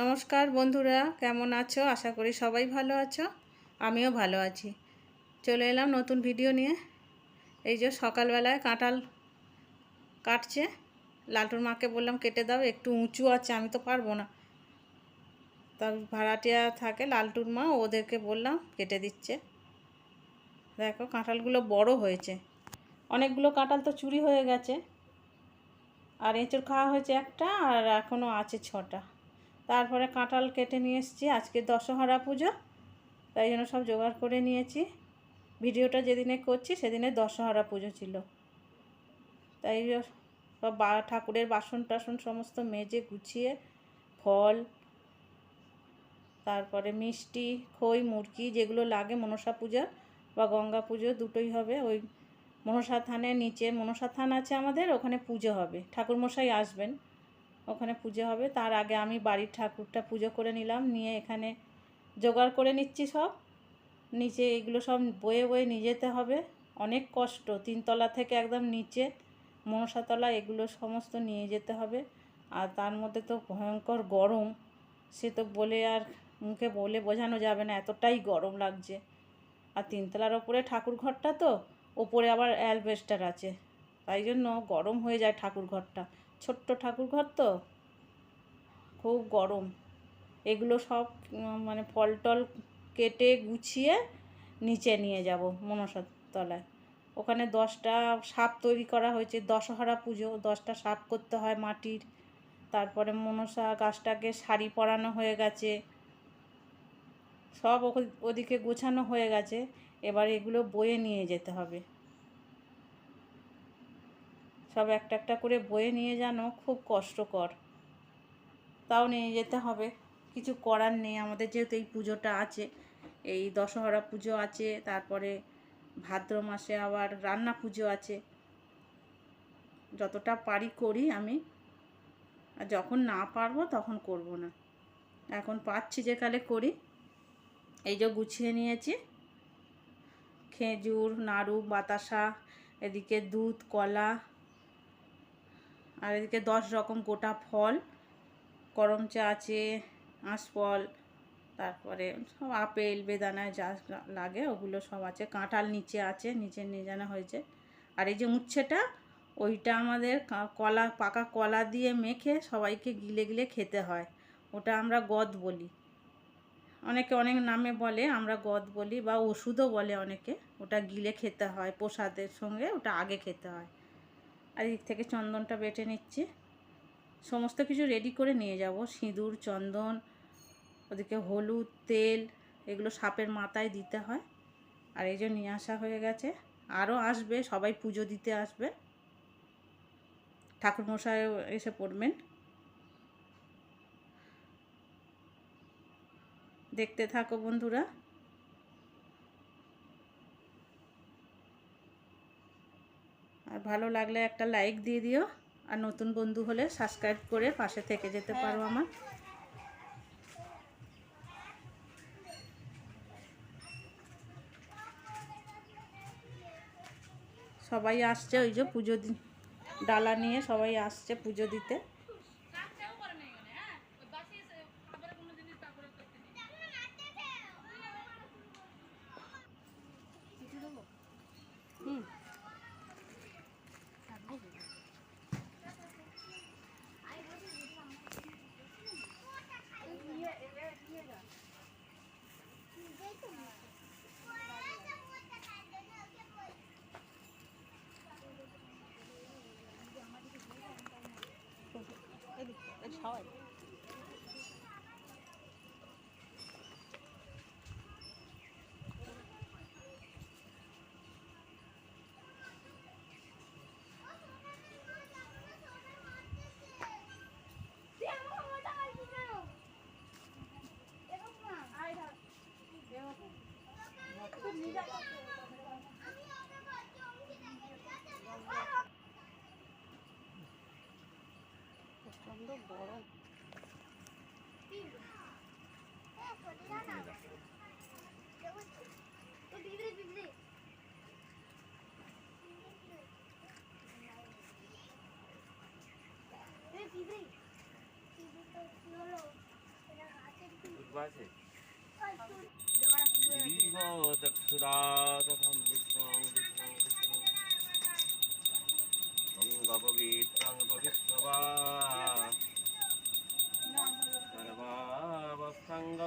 নমস্কার বন্ধুরা, কেমন আছো? আশা করি সবাই ভালো আছো। আমিও ভালো আছি। চলে এলাম নতুন ভিডিও নিয়ে। এই যে সকালবেলায় কাঁঠাল কাটছে। লালটুর মাকে বললাম, কেটে দাও, একটু উঁচু আছে, আমি তো পারব না। তার ভাড়াটিয়া থাকে লালটুর মা, ওদেরকে বললাম, কেটে দিচ্ছে। দেখো, কাঁঠালগুলো বড় হয়েছে। অনেকগুলো কাঁঠাল তো চুরি হয়ে গেছে। আর এঁচড় খাওয়া হয়েছে একটা, আর এখনও আছে ছটা। তারপরে কাঁঠাল কেটে নিয়ে এসেছি। আজকে দশহরা পুজো, তাই জন্য সব জোগাড় করে নিয়েছি। ভিডিওটা যেদিনে করছি সেদিনে দশহরা পুজো ছিল। তাই সব বা, ঠাকুরের বাসন টাসন সমস্ত মেজে গুছিয়ে ফল, তারপরে মিষ্টি, খই, মুরগি যেগুলো লাগে মনসা পূজা বা গঙ্গা পুজো দুটোই হবে। ওই মনসা থানের নিচে মনসা থান আছে আমাদের, ওখানে পুজো হবে। ঠাকুরমশাই আসবেন। ওখানে পুজো হবে। তার আগে আমি বাড়ির ঠাকুরটা পুজো করে নিলাম। নিয়ে এখানে জোগাড় করে নিচ্ছি সব। নিচে এগুলো সব বয়ে বয়ে নিয়ে যেতে হবে। অনেক কষ্ট। তিনতলা থেকে একদম নিচে মনসাতলা এগুলো সমস্ত নিয়ে যেতে হবে। আর তার মধ্যে তো ভয়ঙ্কর গরম। সে তো বলে আর মুখে বলে বোঝানো যাবে না, এতটাই গরম লাগছে। আর তিনতলার ওপরে ঠাকুর ঘরটা তো, ওপরে আবার অ্যালবেস্টার আছে। তাই জন্য গরম হয়ে যায় ঠাকুর ঘরটা। ছোট্ট ঠাকুর ঘর তো? খুব গরম। এগুলো সব মানে ফল টল কেটে গুছিয়ে নিচে নিয়ে যাব মনসার তলায়। ওখানে দশটা সাপ তৈরি করা হয়েছে, দশহরা পুজো, দশটা সাপ করতে হয় মাটির। তারপরে মনসা গাছটাকে শাড়ি পরানো হয়ে গেছে। সব ওদিকে গোছানো হয়ে গেছে। এবার এগুলো বয়ে নিয়ে যেতে হবে। সব একটা একটা করে বয়ে নিয়ে জানো, খুব কষ্টকর। তাও নিয়ে যেতে হবে। কিছু করার নেই, আমাদের যেহেতু এই পুজোটা আছে। এই দশহরা পুজো আছে, তারপরে ভাদ্র মাসে আবার রান্না পুজো আছে। যতটা পারি করি আমি। আর যখন না পারব তখন করব না। এখন পাচ্ছি যে কালে করি। এই যে গুছিয়ে নিয়েছি। খেজুর, নাড়ু, বাতাসা, এদিকে দুধ, কলা আর এদিকে দশ রকম গোটা ফল করমচা আছে আঁশফল তারপরে সব আপেল বেদানায় যা লাগে ওগুলো সব আছে। কাঁঠাল নিচে আছে, নিচে নিয়ে জানা হয়েছে। আর এই যে উচ্ছেটা, ওইটা আমাদের কলা, পাকা কলা দিয়ে মেখে সবাইকে গিলে গিলে খেতে হয়। ওটা আমরা গদ বলি। অনেকে অনেক নামে বলে, আমরা গদ বলি বা ওষুধও বলে অনেকে। ওটা গিলে খেতে হয় প্রসাদের সঙ্গে, ওটা আগে খেতে হয়। আর এদিক থেকে চন্দনটা বেটে নিচ্ছি। সমস্ত কিছু রেডি করে নিয়ে যাব। সিঁদুর, চন্দন, ওদিকে হলুদ, তেল, এগুলো সাপের মাথায় দিতে হয়। আর এই যে নিয়ে আসা হয়ে গেছে। আরও আসবে, সবাই পুজো দিতে আসবে। ঠাকুরমশাই এসে পড়বেন। দেখতে থাকো বন্ধুরা। আর ভালো লাগলে একটা লাইক দিয়ে দিও। আর নতুন বন্ধু হলে সাবস্ক্রাইব করে পাশে থেকে যেতে পারো আমার। সবাই আসছে ওই যে পুজো ডালা নিয়ে সবাই আসছে পুজো দিতে। 뭐. 이거 적수라 정가법이 땅법이 있어봐.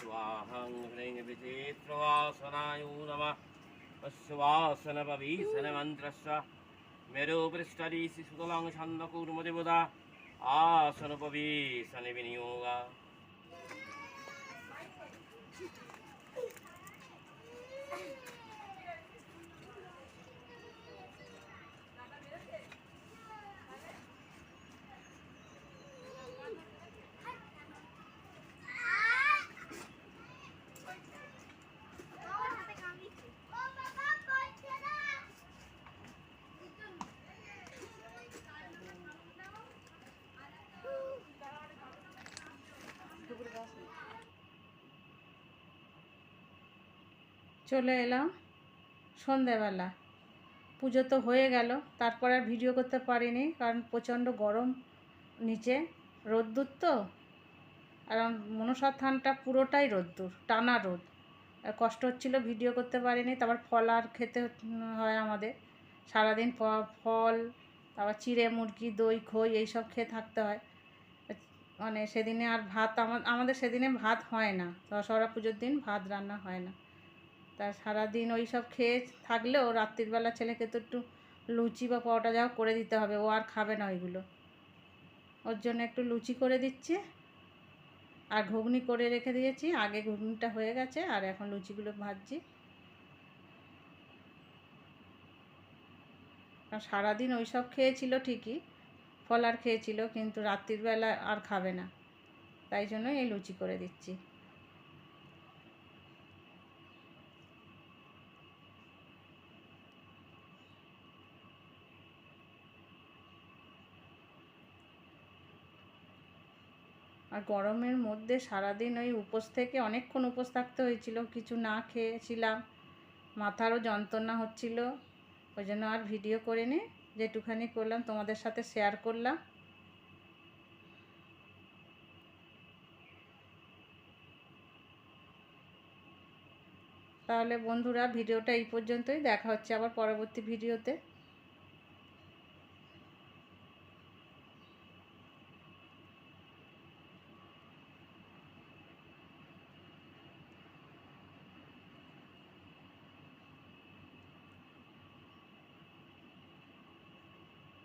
स्वाहं ह्रीं विचित्रवासनाय नमः अश्वासनपवीसनमन्त्रस्य मेरुपृष्ठरीसि सुतलं छन्दकूर्मदेवता आसनपवीसनविनियोगा চলে এলাম সন্ধেবেলা। পুজো তো হয়ে গেল, তারপর আর ভিডিও করতে পারিনি, কারণ প্রচণ্ড গরম নিচে। রোদ্দুর তো? আর মনসার থানটা পুরোটাই রোদ্দুর, টানা রোদ। আর কষ্ট হচ্ছিল ভিডিও করতে পারিনি, তারপর ফল আর খেতে হয় আমাদের। সারাদিন ফল, তারপর চিড়ে মুরগি, দই, খই এইসব খেয়ে থাকতে হয়। মানে সেদিনে আর ভাত, আমা- আমাদের সেদিনে ভাত হয় না। দশহরা পুজোর দিন ভাত রান্না হয় না। তা সারাদিন ওই সব খেয়ে থাকলেও রাত্রিবেলা ছেলেকে তো একটু লুচি বা পরোটা যাও করে দিতে হবে, ও আর খাবে না ওইগুলো। ওর জন্য একটু লুচি করে দিচ্ছি, আর ঘুগনি করে রেখে দিয়েছি। আগে ঘুগনিটা হয়ে গেছে, আর এখন লুচিগুলো ভাজছি। সারাদিন ওই সব খেয়েছিল ঠিকই, ফল আর খেয়েছিল, কিন্তু রাত্রির বেলা আর খাবে না। তাই জন্য এই লুচি করে দিচ্ছি। আর গরমের মধ্যে সারাদিন ওই উপোস থেকে অনেকক্ষণ উপোস থাকতে হয়েছিল। কিছু না খেয়েছিলাম। মাথারও যন্ত্রণা হচ্ছিল। ওই জন্য আর ভিডিও করে করিনি। যেটুখানি করলাম, তোমাদের সাথে শেয়ার করলাম। তাহলে বন্ধুরা, ভিডিওটা এই পর্যন্তই। দেখা হচ্ছে আবার পরবর্তী ভিডিওতে।